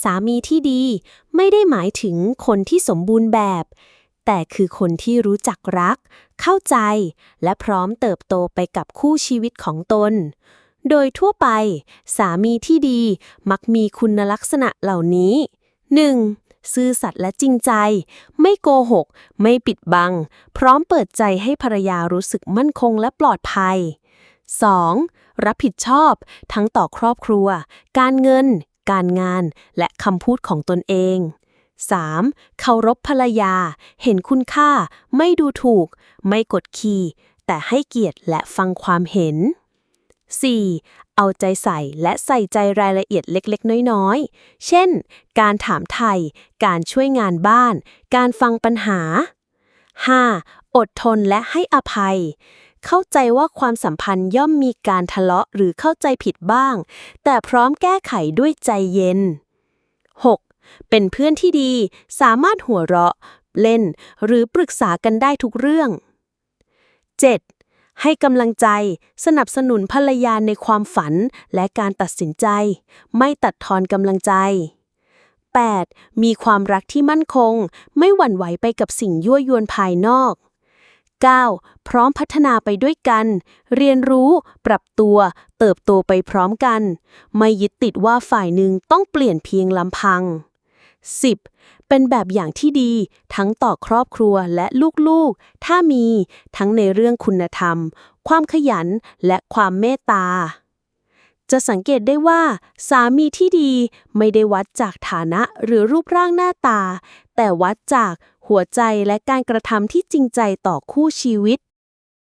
สามีที่ดีไม่ได้หมายถึงคนที่สมบูรณ์แบบ แต่คือคนที่รู้จักรัก เข้าใจ และพร้อมเติบโตไปกับคู่ชีวิตของตน โดยทั่วไป สามีที่ดีมักมีคุณลักษณะเหล่านี้ 1. ซื่อสัตย์และจริงใจ ไม่โกหก ไม่ปิดบัง พร้อมเปิดใจให้ภรรยารู้สึกมั่นคงและปลอดภัย 2. รับผิดชอบ ทั้งต่อครอบครัว การเงิน การงาน และคำพูดของตนเอง 3. เคารพภรรยา เห็นคุณค่า ไม่ดูถูก ไม่กดขี่แต่ให้เกียรติและฟังความเห็น 4. เอาใจใส่และใส่ใจรายละเอียดเล็กๆ น้อยๆ เช่น การถามไทย การช่วยงานบ้าน การฟังปัญหา 5. อดทนและให้อภัย เข้าใจว่าความสัมพันธ์ย่อมมีการทะเลาะหรือเข้าใจผิดบ้าง แต่พร้อมแก้ไขด้วยใจเย็น 6. เป็นเพื่อนที่ดี สามารถหัวเราะ เล่น หรือปรึกษากันได้ทุกเรื่อง 7. ให้กำลังใจ สนับสนุนภรรยาในความฝันและการตัดสินใจ ไม่ตัดทอนกำลังใจ 8. มีความรักที่มั่นคง ไม่หวั่นไหวไปกับสิ่งยั่วยวนภายนอก 9. พร้อมพัฒนาไปด้วยกัน เรียนรู้ ปรับตัว เติบโตไปพร้อมกัน ไม่ยึดติดว่าฝ่ายหนึ่งต้องเปลี่ยนเพียงลำพัง 10. เป็นแบบอย่างที่ดี ทั้งต่อครอบครัวและลูกๆ ถ้ามี ทั้งในเรื่องคุณธรรม ความขยันและความเมตตา จะสังเกตได้ว่า สามีที่ดีไม่ได้วัดจากฐานะหรือรูปร่างหน้าตา แต่วัดจากหัวใจและการกระทำที่จริงใจต่อคู่ชีวิต